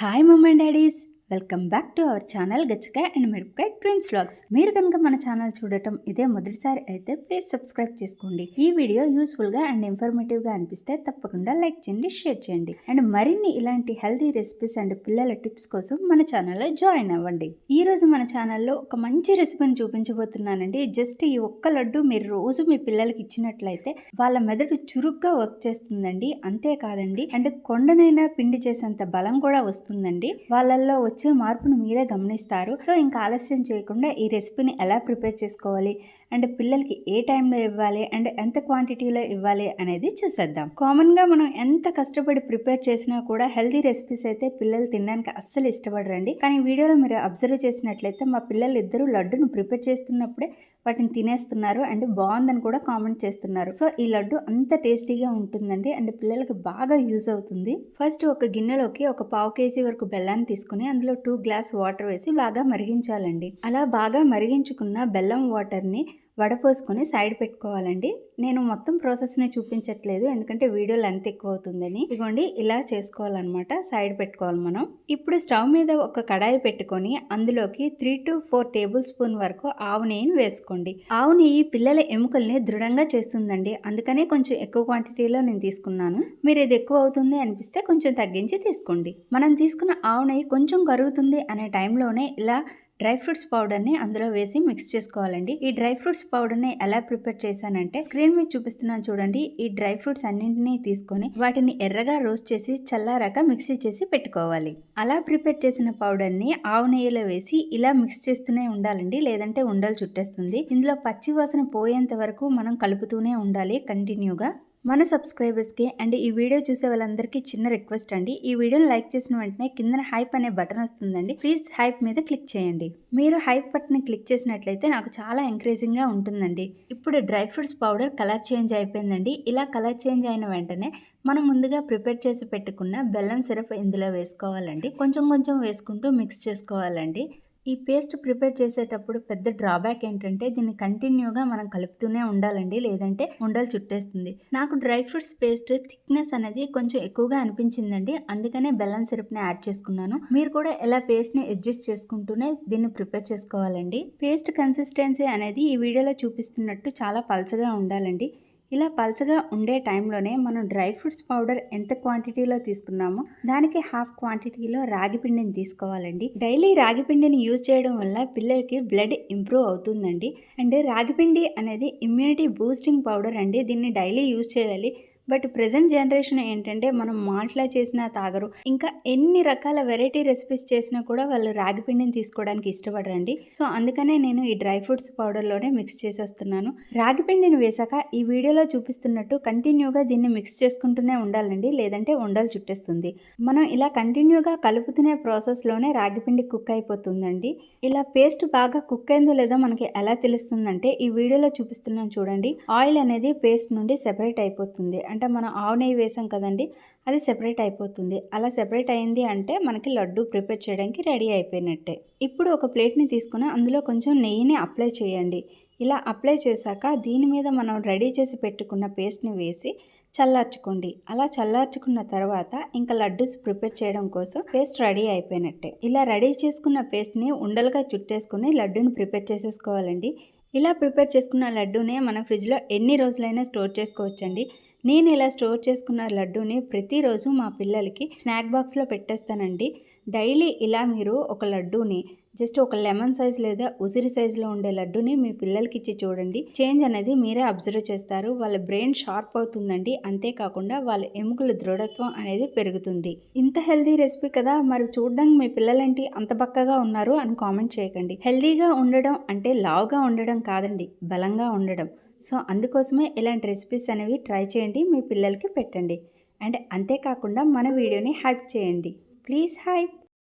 Hi mamma and daddies welcome back to our channel గచ్చకాయ and మిరపకాయ twins vlogs. మీరు కనుక మన ఛానల్ చూడటం ఇదే మొదటిసారి అయితే ప్లీజ్ సబ్స్క్రైబ్ చేసుకోండి. ఈ వీడియో యూస్ఫుల్గా అండ్ ఇన్ఫర్మేటివ్గా అనిపిస్తే తప్పకుండా లైక్ చేయండి షేర్ చేయండి. అండ్ మరిన్ని ఇలాంటి హెల్తీ రెసిపీస్ అండ్ పిల్లల టిప్స్ కోసం మన ఛానల్లో జాయిన్ అవ్వండి. ఈ రోజు మన ఛానల్లో ఒక మంచి రెసిపీని చూపించబోతున్నానండి. జస్ట్ ఈ ఒక్క లడ్డు మీరు రోజు మీ పిల్లలకి ఇచ్చినట్లయితే వాళ్ళ మెదడు చురుగ్గా వర్క్ చేస్తుందండి. అంతేకాదండి. అండ్ కొండనైనా పిండి చేసేంత బలం కూడా వస్తుందండి. వాళ్ళల్లో మార్పును మీరే గమనిస్తారు. సో ఇంకా ఆలస్యం చేయకుండా ఈ రెసిపీని ఎలా ప్రిపేర్ చేసుకోవాలి? అండ్ పిల్లలకి ఏ టైంలో ఇవ్వాలి? అండ్ ఎంత క్వాంటిటీలో ఇవ్వాలి? అనేది చూసేద్దాం. కామన్గా మనం ఎంత కష్టపడి ప్రిపేర్ చేసినా కూడా హెల్తీ రెసిపీస్ అయితే పిల్లలు తినడానికి అస్సలు ఇష్టపడరండి. కానీ వీడియోలో మీరు అబ్జర్వ్ చేసినట్లయితే మా పిల్లలు ఇద్దరు లడ్డును ప్రిపేర్ చేస్తున్నప్పుడే వాటిని తినేస్తున్నారు అండ్ బాగుందని కూడా కామెంట్ చేస్తున్నారు. సో ఈ లడ్డు అంత టేస్టీగా ఉంటుందండి అండ్ పిల్లలకి బాగా యూజ్ అవుతుంది. ఫస్ట్ ఒక గిన్నెలోకి ఒక పావు కేజీ వరకు బెల్లాన్ని తీసుకుని అందులో టూ గ్లాస్ వాటర్ వేసి బాగా మరిగించాలండి. అలా బాగా మరిగించుకున్న బెల్లం వాటర్ని వడపోసుకొని సైడ్ పెట్టుకోవాలండి. నేను మొత్తం ప్రాసెస్ని చూపించట్లేదు ఎందుకంటే వీడియో లెంత్ ఎక్కువ అవుతుందని ఇదిగోండి ఇలా చేసుకోవాలన్నమాట సైడ్ పెట్టుకోవాలి మనం. ఇప్పుడు స్టవ్ మీద ఒక కడాయి పెట్టుకొని అందులోకి three to four tablespoon వరకు ఆవు నెయ్యిని వేసుకోండి. ఆవు నెయ్యి పిల్లల ఎముకల్ని దృఢంగా చేస్తుందండి. అందుకనే కొంచెం ఎక్కువ క్వాంటిటీలో నేను తీసుకున్నాను. మీరు ఇది ఎక్కువ అవుతుంది అనిపిస్తే కొంచెం తగ్గించి తీసుకోండి. మనం తీసుకున్న ఆవు నెయ్యి కొంచెం కరుగుతుంది అనే టైంలోనే ఇలా డ్రై ఫ్రూట్స్ పౌడర్ని అందులో వేసి మిక్స్ చేసుకోవాలండి. ఈ డ్రై ఫ్రూట్స్ పౌడర్ని ఎలా ప్రిపేర్ చేశానంటే స్క్రీన్ మీద చూపిస్తున్నాను చూడండి. ఈ డ్రై ఫ్రూట్స్ అన్నింటినీ తీసుకొని వాటిని ఎర్రగా రోస్ట్ చేసి చల్లారాక మిక్సీ చేసి పెట్టుకోవాలి. అలా ప్రిపేర్ చేసిన పౌడర్ని ఆవు నెయ్యిలో వేసి ఇలా మిక్స్ చేస్తూనే ఉండాలండి. లేదంటే ఉండలు చుట్టేస్తుంది. ఇందులో పచ్చి వాసన పోయేంత వరకు మనం కలుపుతూనే ఉండాలి కంటిన్యూగా. మన సబ్స్క్రైబర్స్కి అండ్ ఈ వీడియో చూసే వాళ్ళందరికీ చిన్న రిక్వెస్ట్ అండి. ఈ వీడియోని లైక్ చేసిన వెంటనే కిందన హైప్ అనే బటన్ వస్తుందండి. ప్లీజ్ హైప్ మీద క్లిక్ చేయండి. మీరు హైప్ బటన్ క్లిక్ చేసినట్లయితే నాకు చాలా ఎంకరేజింగ్గా ఉంటుందండి. ఇప్పుడు dry fruits powder colour change అయిపోయిందండి. ఇలా కలర్ చేంజ్ అయిన వెంటనే మనం ముందుగా ప్రిపేర్ చేసి పెట్టుకున్న బెల్లం సిరప్ ఇందులో వేసుకోవాలండి. కొంచెం కొంచెం వేసుకుంటూ మిక్స్ చేసుకోవాలండి. ఈ పేస్ట్ ప్రిపేర్ చేసేటప్పుడు పెద్ద డ్రాబ్యాక్ ఏంటంటే దీన్ని కంటిన్యూగా మనం కలుపుతూనే ఉండాలండి. లేదంటే ఉండలు చుట్టేస్తుంది. నాకు డ్రై ఫ్రూట్స్ పేస్ట్ థిక్నెస్ అనేది కొంచెం ఎక్కువగా అనిపించిందండి. అందుకనే బెల్లం సిరప్ని యాడ్ చేసుకున్నాను. మీరు కూడా ఎలా పేస్ట్ని అడ్జస్ట్ చేసుకుంటూనే దీన్ని ప్రిపేర్ చేసుకోవాలండి. పేస్ట్ కన్సిస్టెన్సీ అనేది ఈ వీడియోలో చూపిస్తున్నట్టు చాలా పల్చగా ఉండాలండి. ఇలా పల్చగా ఉండే టైంలోనే మనం డ్రై ఫ్రూట్స్ పౌడర్ ఎంత క్వాంటిటీలో తీసుకున్నామో దానికి హాఫ్ క్వాంటిటీలో రాగి పిండిని తీసుకోవాలండి. డైలీ రాగి పిండిని యూజ్ చేయడం వల్ల పిల్లలకి బ్లడ్ ఇంప్రూవ్ అవుతుందండి. అండ్ రాగి పిండి అనేది ఇమ్యూనిటీ బూస్టింగ్ పౌడర్ అండి. దీన్ని డైలీ యూజ్ చేయాలి. బట్ ప్రజెంట్ జనరేషన్ ఏంటంటే మనం మాల్ట్లా చేసినా తాగరు. ఇంకా ఎన్ని రకాల వెరైటీ రెసిపీస్ చేసినా కూడా వాళ్ళు రాగి పిండిని తీసుకోవడానికి ఇష్టపడరండి. సో అందుకనే నేను ఈ డ్రై ఫ్రూట్స్ పౌడర్లోనే మిక్స్ చేసేస్తున్నాను. రాగి పిండిని వేసాక ఈ వీడియోలో చూపిస్తున్నట్టు కంటిన్యూగా దీన్ని మిక్స్ చేసుకుంటూనే ఉండాలండి. లేదంటే ఉండలు చుట్టేస్తుంది. మనం ఇలా కంటిన్యూగా కలుపుతునే ప్రాసెస్లోనే రాగి పిండి కుక్ అయిపోతుందండి. ఇలా పేస్ట్ బాగా కుక్ అయిందో లేదో మనకి ఎలా తెలుస్తుందంటే ఈ వీడియోలో చూపిస్తున్నాను చూడండి. ఆయిల్ అనేది పేస్ట్ నుండి సెపరేట్ అయిపోతుంది. అంటే మనం ఆవు నెయ్యి వేసాం కదండి అది సెపరేట్ అయిపోతుంది. అలా సెపరేట్ అయింది అంటే మనకి లడ్డు ప్రిపేర్ చేయడానికి రెడీ అయిపోయినట్టే. ఇప్పుడు ఒక ప్లేట్ని తీసుకుని అందులో కొంచెం నెయ్యిని అప్లై చేయండి. ఇలా అప్లై చేశాక దీని మీద మనం రెడీ చేసి పెట్టుకున్న పేస్ట్ని వేసి చల్లార్చుకోండి. అలా చల్లార్చుకున్న తర్వాత ఇంకా లడ్డూస్ ప్రిపేర్ చేయడం కోసం పేస్ట్ రెడీ అయిపోయినట్టే. ఇలా రెడీ చేసుకున్న పేస్ట్ని ఉండలుగా చుట్టేసుకుని లడ్డూని ప్రిపేర్ చేసేసుకోవాలండి. ఇలా ప్రిపేర్ చేసుకున్న లడ్డూనే మన ఫ్రిడ్జ్లో ఎన్ని రోజులైనా స్టోర్ చేసుకోవచ్చండి. నేను ఇలా స్టోర్ చేసుకున్న లడ్డూని ప్రతిరోజు మా పిల్లలకి స్నాక్ బాక్స్లో పెట్టేస్తానండి. డైలీ ఇలా మీరు ఒక లడ్డూని జస్ట్ ఒక లెమన్ సైజ్ లేదా ఉసిరి సైజులో ఉండే లడ్డూని మీ పిల్లలకి ఇచ్చి చూడండి. చేంజ్ అనేది మీరే అబ్జర్వ్ చేస్తారు. వాళ్ళ బ్రెయిన్ షార్ప్ అవుతుందండి. అంతేకాకుండా వాళ్ళ ఎముకల దృఢత్వం అనేది పెరుగుతుంది. ఇంత హెల్దీ రెసిపీ కదా! మరి చూడడానికి మీ పిల్లలేంటి? అంత బక్కగా ఉన్నారు అని కామెంట్ చేయకండి. హెల్దీగా ఉండడం అంటే లావుగా ఉండడం కాదండి. బలంగా ఉండడం. సో అందుకోసమే ఇలాంటి రెసిపీస్ అనేవి ట్రై చేయండి మీ పిల్లలకి పెట్టండి. అండ్ అంతేకాకుండా మన వీడియోని హైప్ చేయండి. Please hype